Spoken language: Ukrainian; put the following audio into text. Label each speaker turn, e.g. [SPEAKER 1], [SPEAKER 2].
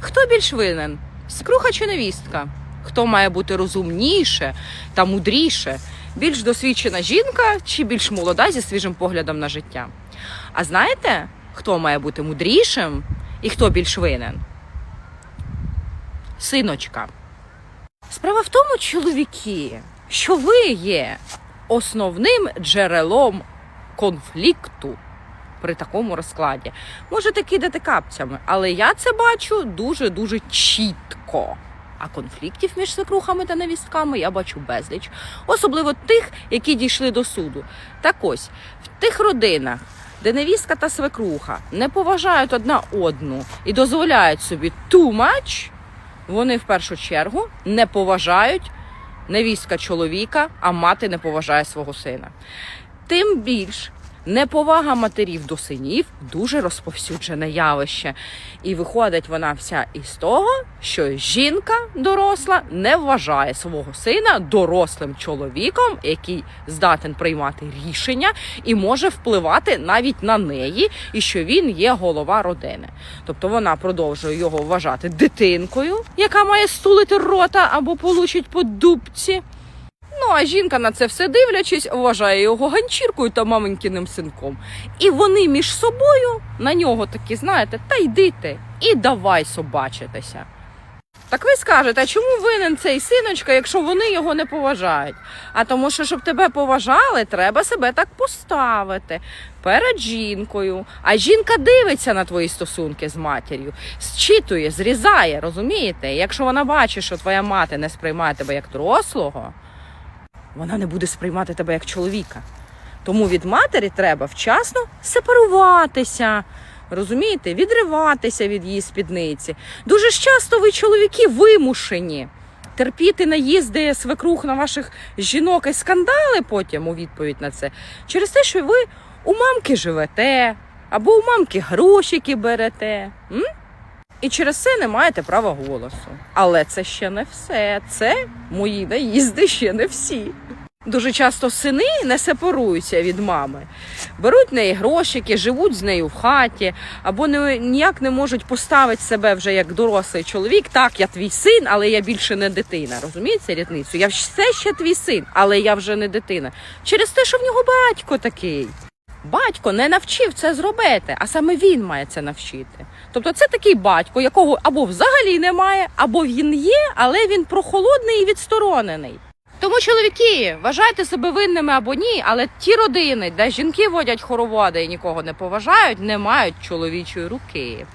[SPEAKER 1] Хто більш винен? Свекруха чи невістка? Хто має бути розумніше та мудріше? Більш досвідчена жінка чи більш молода зі свіжим поглядом на життя? А знаєте, хто має бути мудрішим і хто більш винен? Синочка. Справа в тому, чоловіки, що ви є основним джерелом конфлікту при такому розкладі. Можете кидати капцями, але я це бачу дуже дуже чітко. А конфліктів між свекрухами та невістками я бачу безліч, особливо тих, які дійшли до суду. Так ось в тих родинах, де невістка та свекруха не поважають одна одну і дозволяють собі too much, вони в першу чергу не поважають невістка чоловіка, а мати не поважає свого сина. Тим більш неповага матерів до синів дуже розповсюджене явище. І виходить вона вся із того, що жінка доросла не вважає свого сина дорослим чоловіком, який здатен приймати рішення і може впливати навіть на неї, і що він є голова родини. Тобто вона продовжує його вважати дитинкою, яка має стулити рота або получить по дубці. Ну а жінка на це все дивлячись, вважає його ганчіркою та маменькіним синком. І вони між собою на нього такі, знаєте, та йди ти і давай собачитися. Так ви скажете, а чому винен цей синочка, якщо вони його не поважають? А тому, що щоб тебе поважали, треба себе так поставити перед жінкою. А жінка дивиться на твої стосунки з матір'ю, зчитує, зрізає, розумієте? Якщо вона бачить, що твоя мати не сприймає тебе як дорослого, вона не буде сприймати тебе як чоловіка. Тому від матері треба вчасно сепаруватися. Розумієте, відриватися від її спідниці. Дуже часто ви, чоловіки, вимушені терпіти наїзди свекрух на ваших жінок і скандали потім у відповідь на це. Через те, що ви у мамки живете, або у мамки грошики берете. М? І через це не маєте права голосу. Але це ще не все. Це мої наїзди ще не всі. Дуже часто сини не сепаруються від мами, беруть в неї грошики, живуть з нею в хаті, або не, ніяк не можуть поставити себе вже як дорослий чоловік. Так, я твій син, але я більше не дитина. Розумієте різницю? Я все ще твій син, але я вже не дитина. Через те, що в нього батько такий. Батько не навчив це зробити, а саме він має це навчити. Тобто це такий батько, якого або взагалі немає, або він є, але він прохолодний і відсторонений. Тому, чоловіки, вважайте себе винними або ні, але ті родини, де жінки водять хороводи і нікого не поважають, не мають чоловічої руки.